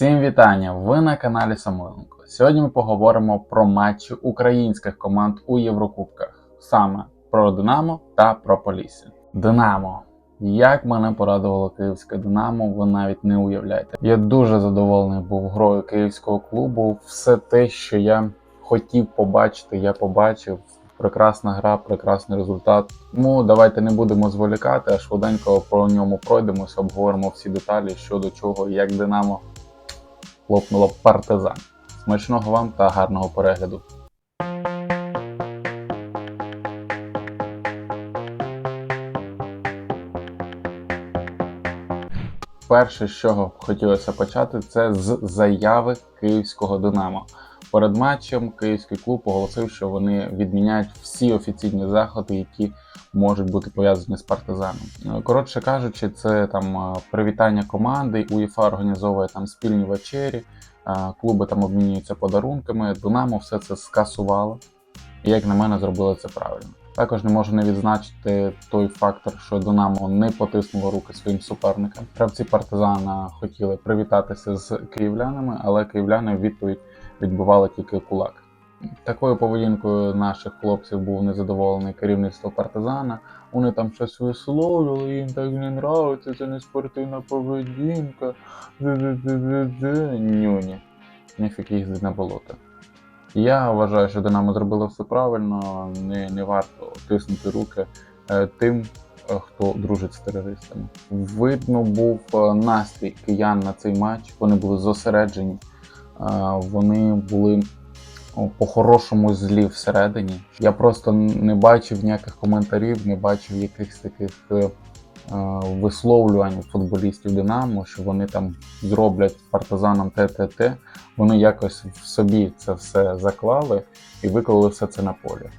Всім вітання! Ви на каналі Самойленко. Сьогодні ми поговоримо про матчі українських команд у Єврокубках, саме про Динамо та про Полісся. Динамо. Як мене порадувало київське Динамо, ви навіть не уявляєте. Я дуже задоволений був грою київського клубу. Все те, що я хотів побачити, я побачив. Прекрасна гра, прекрасний результат. Тому давайте не будемо зволікати, а швиденько про ньому пройдемося, обговоримо всі деталі щодо чого, як Динамо лопнуло партизан. Смачного вам та гарного перегляду. Перше, з чого хотілося почати, це з заяви київського Динамо. Перед матчем київський клуб оголосив, що вони відміняють всі офіційні заходи, які можуть бути пов'язані з партизаном. Е, Коротше кажучи, це там е, привітання команди. УЄФА організовує там спільні вечері, е, клуби там обмінюються подарунками. Динамо все це скасувало. І як на мене, зробили це правильно. Також не можу не відзначити той фактор, що Динамо не потиснуло руки своїм суперникам. Гравці партизана хотіли привітатися з київлянами, але київляни в відповідь відбували тільки кулак. Такою поведінкою наших хлопців був незадоволений керівництво партизана. Вони там щось висловлювали, їм так не нравиться, це не спортивна поведінка. Нюні. Ніфіг їздить на болото. Я вважаю, що Динамо зробило все правильно, не, не варто тиснути руки е, тим, е, хто дружить з терористами. Видно був е, настрій киян на цей матч. Вони були зосереджені, вони були по-хорошому злі всередині. Я просто не бачив ніяких коментарів, не бачив якихось таких е, е, висловлювань футболістів Динамо, що вони там зроблять партизанам те-те-те. Вони якось в собі це все заклали і виклали все це на полі.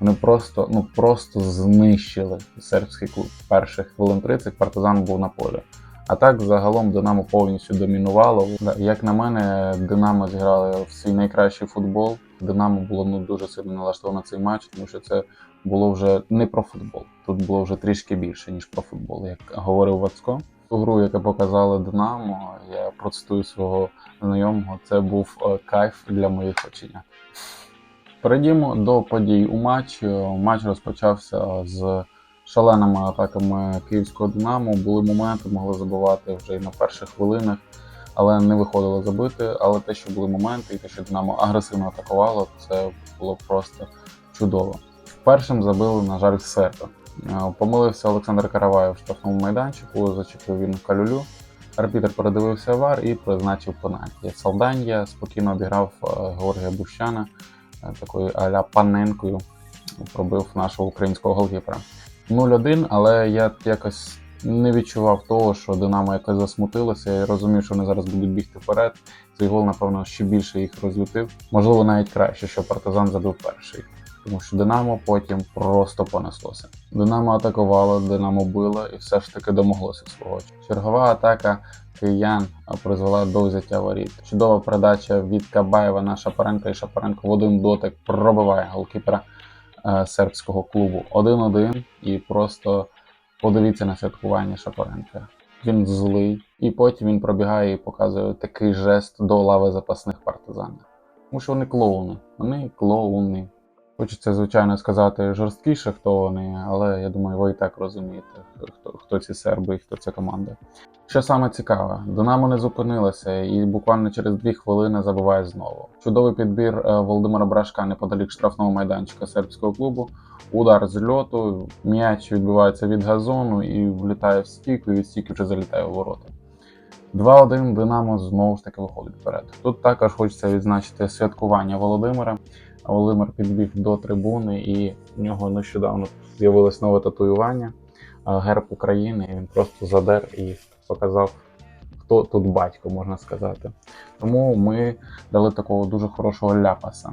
Вони просто, ну, просто знищили сербський клуб. Перших хвилин 30 партизан був на полі. А так, загалом, Динамо повністю домінувало. Як на мене, Динамо зіграли в свій найкращий футбол. Динамо було ну, дуже сильно налаштовано на цей матч, тому що це було вже не про футбол. Тут було вже трішки більше, ніж про футбол, як говорив Вацко. Ту гру, яку показали Динамо, я процитую свого знайомого, це був е, кайф для моїх оченят. Перейдімо до подій у матчі. Матч розпочався з шаленими атаками київського Динамо. Були моменти, могли забивати вже і на перших хвилинах, але не виходило забити. Але те, що були моменти, і те, що Динамо агресивно атакувало, це було просто чудово. Першим забили, на жаль, серби. Е, Помилився Олександр Караваєв в штрафному майданчику, зачепив він калюлю. Арбітер передивився вар і призначив пенальті. Салданія спокійно обіграв е, Георгія Бущана е, такою аля паненкою, пробив нашого українського голкіпера. 0-1, але я якось не відчував того, що Динамо якось засмутилося. Я розумів, що вони зараз будуть бігти вперед. Цей гол, напевно, ще більше їх розлютив. Можливо, навіть краще, що партизан забив перший. Тому що Динамо потім просто понеслося. Динамо атакувало, Динамо било і все ж таки домоглося свого. Чергова атака киян призвела до взяття воріт. Чудова передача від Кабаєва на Шапаренка, і Шапаренко в один дотик пробиває голкіпера сербського клубу 1-1. І просто подивіться на святкування Шапоренка. Він злий, і потім він пробігає і показує такий жест до лави запасних партизанів. Тому що вони клоуни. Вони клоуни. Хочеться, звичайно, сказати жорсткіше, хто вони, але я думаю, ви і так розумієте, хто, хто ці серби і хто ця команда. Що саме цікаве, Динамо не зупинилося і буквально через дві хвилини забиває знову. Чудовий підбір е, Володимира Брашка неподалік штрафного майданчика сербського клубу. Удар з льоту, м'яч відбивається від газону і влітає в стійку, і від стійки вже залітає у ворота. 2-1 Динамо знову ж таки виходить вперед. Тут також хочеться відзначити святкування Володимира. Володимир підбіг до трибуни, і в нього нещодавно з'явилось нове татуювання, е, герб України. І він просто задер і показав, хто тут батько, можна сказати. Тому ми дали такого дуже хорошого ляпаса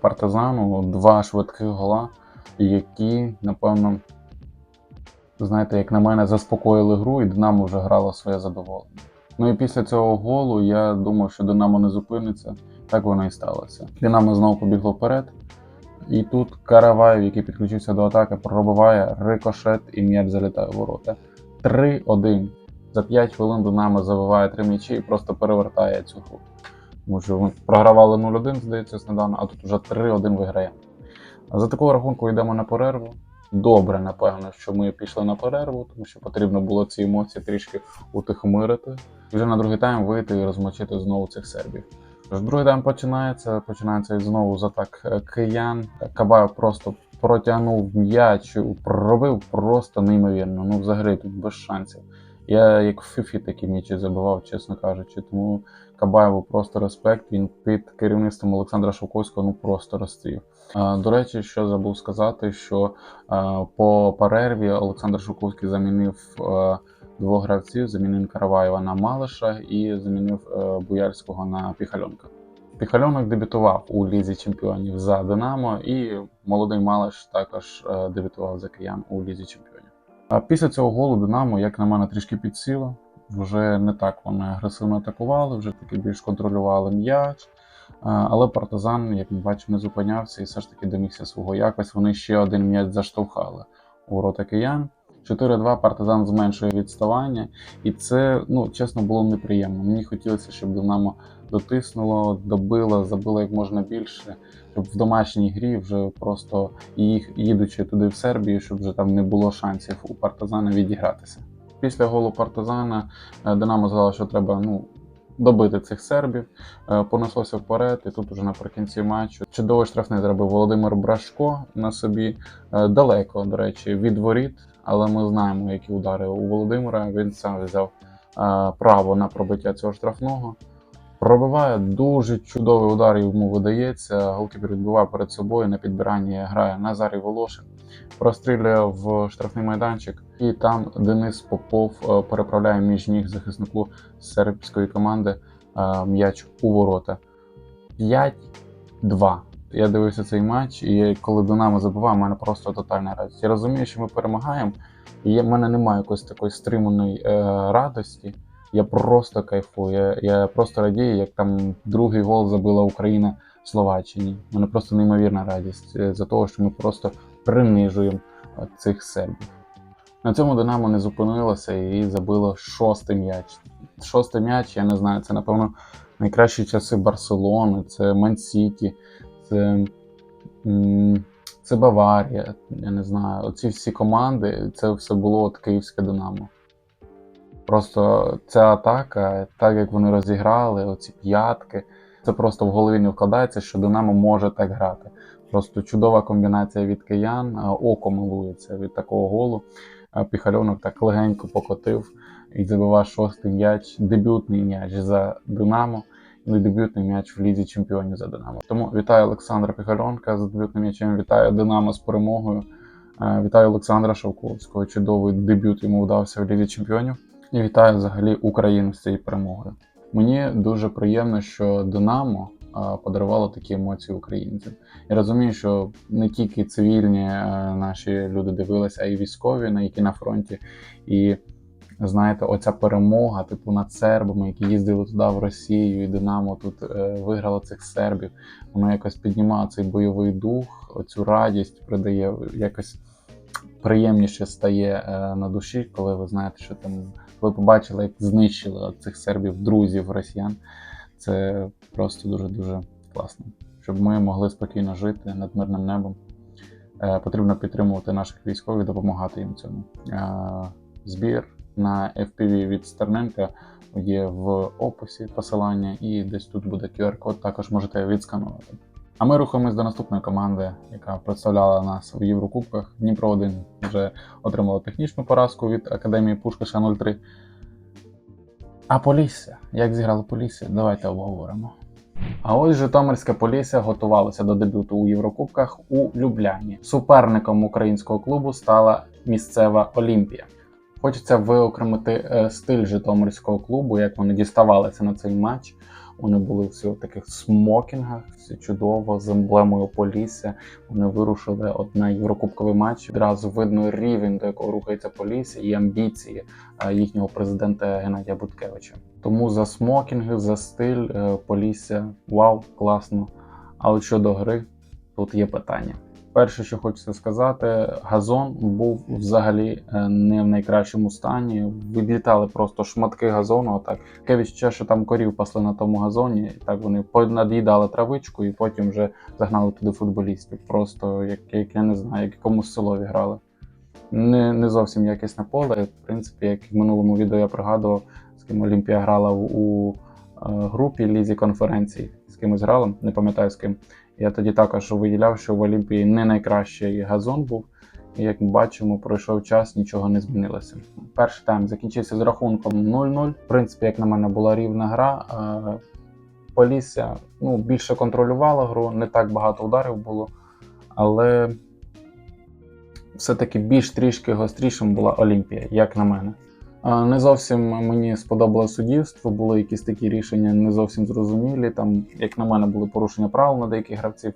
партизану, два швидких гола, які, напевно, знаєте, як на мене, заспокоїли гру, і Динамо вже грало своє задоволення. Ну і після цього голу я думав, що Динамо не зупиниться. Так воно і сталося. Динамо знову побігло вперед. І тут Караваєв, який підключився до атаки, пробиває рикошет і м'яч залітає в ворота. 3-1. За 5 хвилин Динамо забиває три м'ячі і просто перевертає цю гру. Тому що програвали 0-1, здається, недавно, а тут вже 3-1 виграє. За такого рахунку йдемо на перерву. Добре, напевно, що ми пішли на перерву, тому що потрібно було ці емоції трішки утихомирити. І вже на другий тайм вийти і розмочити знову цих сербів. Другий тайм починається. Починається знову з атак е, киян. Кабаєв просто протягнув м'яч, пробив просто неймовірно. Ну, взагалі тут без шансів. Я як в фіфі такі м'ячі забивав, чесно кажучи. Тому Кабаєву просто респект. Він під керівництвом Олександра Шовковського ну просто розцвів. Е, До речі, що забув сказати, що по перерві Олександр Шовковський замінив е, двох гравців, замінив Караваєва на Малиша і замінив е, Буяльського на Піхальонка. Піхальонок дебютував у Лізі Чемпіонів за Динамо, і молодий Малиш також е, дебютував за киян у Лізі Чемпіонів. А після цього голу Динамо, як на мене, трішки підсіло. Вже не так вони агресивно атакували, вже таки більш контролювали м'яч. Але партизан, як ми бачимо, не зупинявся і все ж таки домігся свого. Якось вони ще один м'яч заштовхали у ворота киян. 4-2 партизан зменшує відставання, і це, ну чесно, було неприємно. Мені хотілося, щоб Динамо дотиснуло, добило, забило як можна більше, щоб в домашній грі вже просто їх їдучи туди в Сербію, щоб вже там не було шансів у партизана відігратися. Після голу партизана Динамо сказало, що треба ну добити цих сербів, е, понеслося вперед, і тут уже наприкінці матчу чудовий штрафний зробив Володимир Брашко на собі е, далеко, до речі, від воріт. Але ми знаємо, які удари у Володимира. Він сам взяв е, право на пробиття цього штрафного. Пробиває дуже чудовий удар, йому видається. Голкіпер відбиває перед собою на підбиранні грає Назарій Волошин. Прострілює в штрафний майданчик, і там Денис Попов е, переправляє між ніг захиснику сербської команди е, м'яч у ворота. 5-2. Я дивився цей матч, і коли Динамо забиває, в мене просто тотальна радість. Я розумію, що ми перемагаємо, і в мене немає якоїсь такої стриманої е, радості. Я просто кайфую. Я, я просто радію, як там другий гол забила Україна Словаччині. У мене просто неймовірна радість за того, що ми просто принижуємо цих сербів. На цьому Динамо не зупинилося і забило шостий м'яч. Шостий м'яч, я не знаю, це напевно найкращі часи Барселони, це Ман-Сіті, це, це Баварія. Я не знаю. Оці всі команди, це все було от київське Динамо. Просто ця атака, так як вони розіграли, оці п'ятки, це просто в голові не вкладається, що Динамо може так грати. Просто чудова комбінація від киян, око милується від такого голу. Піхальонок так легенько покотив і забивав шостий м'яч, дебютний м'яч за Динамо і дебютний м'яч в Лізі Чемпіонів за Динамо. Тому вітаю Олександра Піхальонка з дебютним м'ячем, вітаю Динамо з перемогою. Е, Вітаю Олександра Шовковського. Чудовий дебют йому вдався в Лізі Чемпіонів. І вітаю взагалі Україну з цією перемогою. Мені дуже приємно, що Динамо подарувало такі емоції українцям. Я розумію, що не тільки цивільні е, наші люди дивилися, а й військові, на які на фронті. І знаєте, оця перемога, типу над сербами, які їздили туди в Росію, і Динамо тут е, виграло цих сербів. Воно якось піднімає цей бойовий дух, оцю радість придає якось приємніше стає е, на душі, коли ви знаєте, що там ви побачили, як знищили цих сербів, друзів, росіян. Це просто дуже дуже класно. Щоб ми могли спокійно жити над мирним небом. Е, Потрібно підтримувати наших військових, допомагати їм цьому. Е, Збір на FPV від Стерненка є в описі посилання, і десь тут буде QR-код, також можете відсканувати. А ми рухаємось до наступної команди, яка представляла нас в Єврокубках. Дніпро 1 вже отримала технічну поразку від Академії Пушкаша 03. А Полісся, як зіграла Полісся, давайте обговоримо. А ось Житомирське Полісся готувалося до дебюту у Єврокубках у Любляні. Суперником українського клубу стала місцева Олімпія. Хочеться виокремити е, стиль Житомирського клубу, як вони діставалися на цей матч. Вони були всі в таких смокінгах, все чудово, з емблемою Полісся. Вони вирушили от на єврокубковий матч. Одразу видно рівень, до якого рухається Полісся, і амбіції е, їхнього президента Геннадія Буткевича. Тому за смокінги, за стиль е, Полісся, вау, класно. Але щодо гри, тут є питання. Перше, що хочеться сказати, газон був взагалі е, не в найкращому стані. Відлітали просто шматки газону. Таке відчуття, що там корів пасли на тому газоні. Так вони над'їдали травичку і потім вже загнали туди футболістів. Просто як, як я не знаю, як якомусь селові грали. Не, не зовсім якісне поле. В принципі, як в минулому відео я пригадував, з ким Олімпія грала у, е, групі лізі конференцій. З кимось грала, не пам'ятаю з ким. Я тоді також виділяв, що в Олімпії не найкращий газон був. І як ми бачимо, пройшов час, нічого не змінилося. Перший тайм закінчився з рахунком 0-0. В принципі, як на мене, була рівна гра. Е, Полісся ну, більше контролювала гру, не так багато ударів було, але все-таки більш трішки гострішим була Олімпія, як на мене. Не зовсім мені сподобалось суддівство, були якісь такі рішення не зовсім зрозумілі. Там, як на мене, були порушення правил на деяких гравців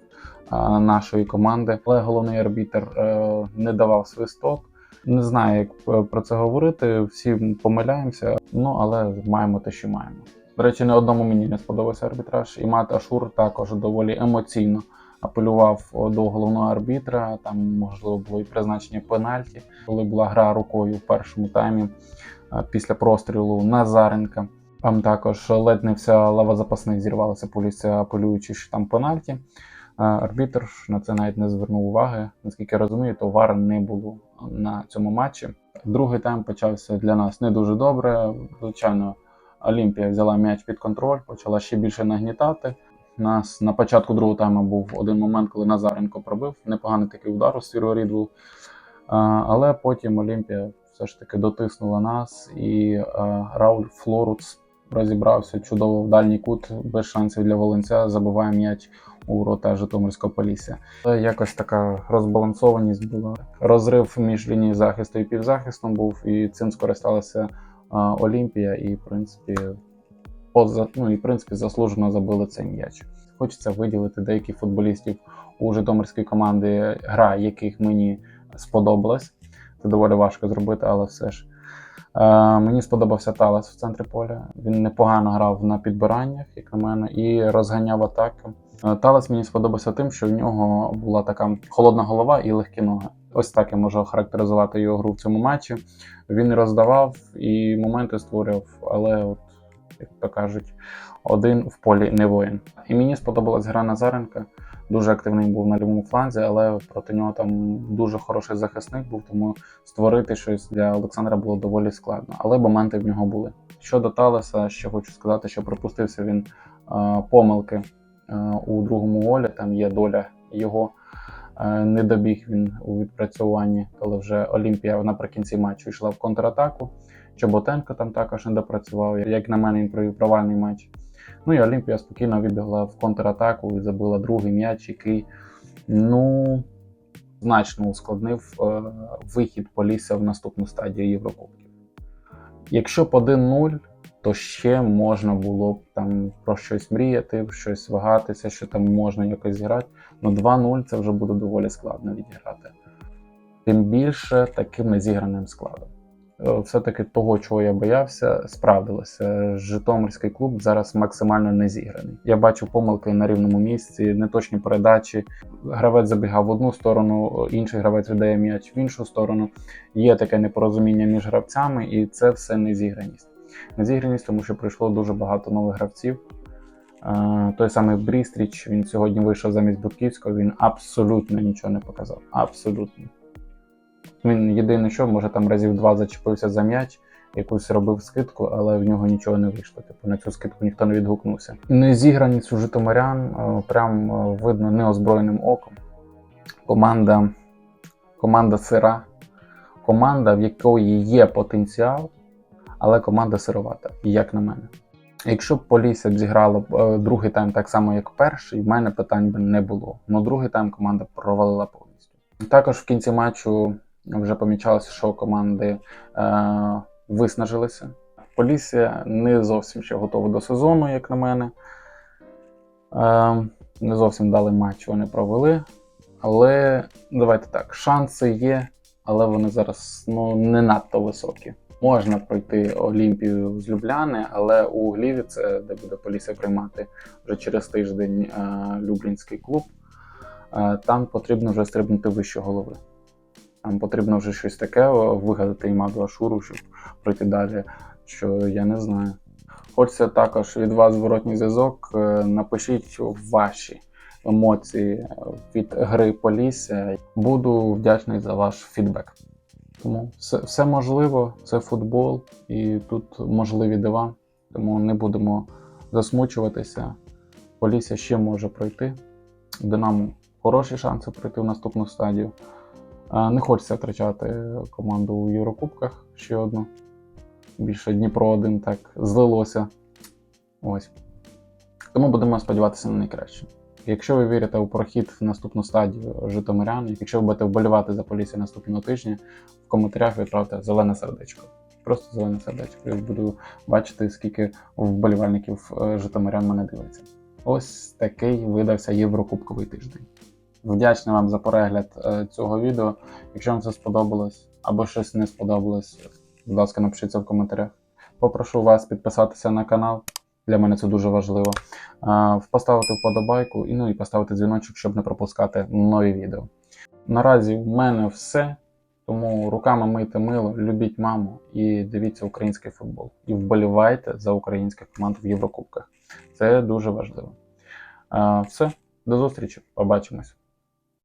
нашої команди. Але головний арбітр е, не давав свисток. Не знаю, як е, про це говорити. Всі помиляємося, ну але маємо те, що маємо. До речі, не одному мені не сподобався арбітраж, і Мат Ашур також доволі емоційно апелював до головного арбітра. Там можливо було і призначення пенальті, коли була гра рукою в першому таймі після прострілу Назаренка. Там також ледь не вся лава запасних зірвалася поліція, апелюючи, що там пенальті. Арбітр на це навіть не звернув уваги. Наскільки я розумію, то вар не було на цьому матчі. Другий тайм почався для нас не дуже добре. Звичайно, Олімпія взяла м'яч під контроль, почала ще більше нагнітати. Нас на початку другого тайму був один момент, коли Назаренко пробив. Непоганий такий удар у воріт Але потім Олімпія все ж таки дотиснула нас, і а, Рауль Флоруц розібрався чудово в дальній кут, без шансів для Волинця, забиває м'яч у ворота Житомирського Полісся. Але якось така розбалансованість була. Розрив між лінією захисту і півзахистом був, і цим скористалася а, Олімпія, і в принципі поза, ну і в принципі заслужено забили цей м'яч. Хочеться виділити деяких футболістів у Житомирській команди, гра яких мені сподобалась. Це доволі важко зробити, але все ж. Е, мені сподобався Талес в центрі поля. Він непогано грав на підбираннях, як на мене, і розганяв атаки. Е, Талес мені сподобався тим, що в нього була така холодна голова і легкі ноги. Ось так я можу характеризувати його гру в цьому матчі. Він роздавав і моменти створював, але от як то кажуть, один в полі не воїн. І мені сподобалась гра Назаренка. Дуже активний був на лівому фланзі, але проти нього там дуже хороший захисник був, тому створити щось для Олександра було доволі складно. Але моменти в нього були. Щодо Талеса, ще хочу сказати, що припустився він е, помилки е, у другому голі. Там є доля його. Е, Не добіг він у відпрацюванні, коли вже Олімпія наприкінці матчу йшла в контратаку. Чоботенко там також не допрацював. Як на мене, він провів провальний матч. Ну і Олімпія спокійно вибігла в контратаку і забила другий м'яч, який ну, значно ускладнив е, вихід Полісся в наступну стадію Єврокубків. Якщо б 1-0, то ще можна було б там про щось мріяти, щось вагатися, що там можна якось зіграти. Ну 2-0 це вже буде доволі складно відіграти. Тим більше таким незіграним складом. Все-таки того, чого я боявся, справдилося. Житомирський клуб зараз максимально не зіграний. Я бачу помилки на рівному місці, неточні передачі. Гравець забігав в одну сторону, інший гравець віддає м'яч в іншу сторону. Є таке непорозуміння між гравцями, і це все незіграність. Незіграність, тому що прийшло дуже багато нових гравців. Е, Той самий Брістріч, він сьогодні вийшов замість Будківського, він абсолютно нічого не показав. Абсолютно. Він єдине, що може там разів два зачепився за м'яч, якусь робив скидку, але в нього нічого не вийшло. Типу на цю скидку ніхто не відгукнувся. Незіграність у житомирян е, прям е, видно неозброєним оком. Команда, команда сира, команда, в якої є потенціал, але команда сировата, як на мене. Якщо б Полісся б зіграла б е, другий тайм так само, як перший, в мене питань би не було. Но другий тайм команда провалила повністю. Також в кінці матчу вже помічалося, що команди е, виснажилися. Полісся не зовсім ще готова до сезону, як на мене. Е, не зовсім дали матч вони провели. Але давайте так, шанси є, але вони зараз ну, не надто високі. Можна пройти Олімпію з Любляни, але у Гліві, це де буде Полісся приймати вже через тиждень е, Люблінський клуб. е, там потрібно вже стрибнути вище голови. Там потрібно вже щось таке вигадати Імаду Ашуру, щоб пройти далі, що я не знаю. Хочеться також від вас зворотній зв'язок. е, Напишіть ваші емоції від гри Полісся. Буду вдячний за ваш фідбек. Тому все, все можливо, це футбол, і тут можливі дива. Тому не будемо засмучуватися. Полісся ще може пройти. Динамо хороші шанси пройти в наступну стадію. Не хочеться втрачати команду у Єврокубках ще одну. Більше Дніпро один так злилося. Ось. Тому будемо сподіватися на найкраще. Якщо ви вірите у прохід в наступну стадію Житомирян, якщо ви будете вболівати за Полісся наступного тижня, в коментарях відправте зелене сердечко. Просто зелене сердечко. Я буду бачити, скільки вболівальників е, Житомирян мене дивиться. Ось такий видався Єврокубковий тиждень. Вдячний вам за перегляд е, цього відео. Якщо вам це сподобалось або щось не сподобалось, будь ласка, напишіть це в коментарях. Попрошу вас підписатися на канал. Для мене це дуже важливо. Е, Поставити вподобайку ну, і поставити дзвіночок, щоб не пропускати нові відео. Наразі в мене все. Тому руками мийте мило, любіть маму і дивіться український футбол. І вболівайте за українських команд в Єврокубках. Це дуже важливо. Е, Все, до зустрічі, побачимось.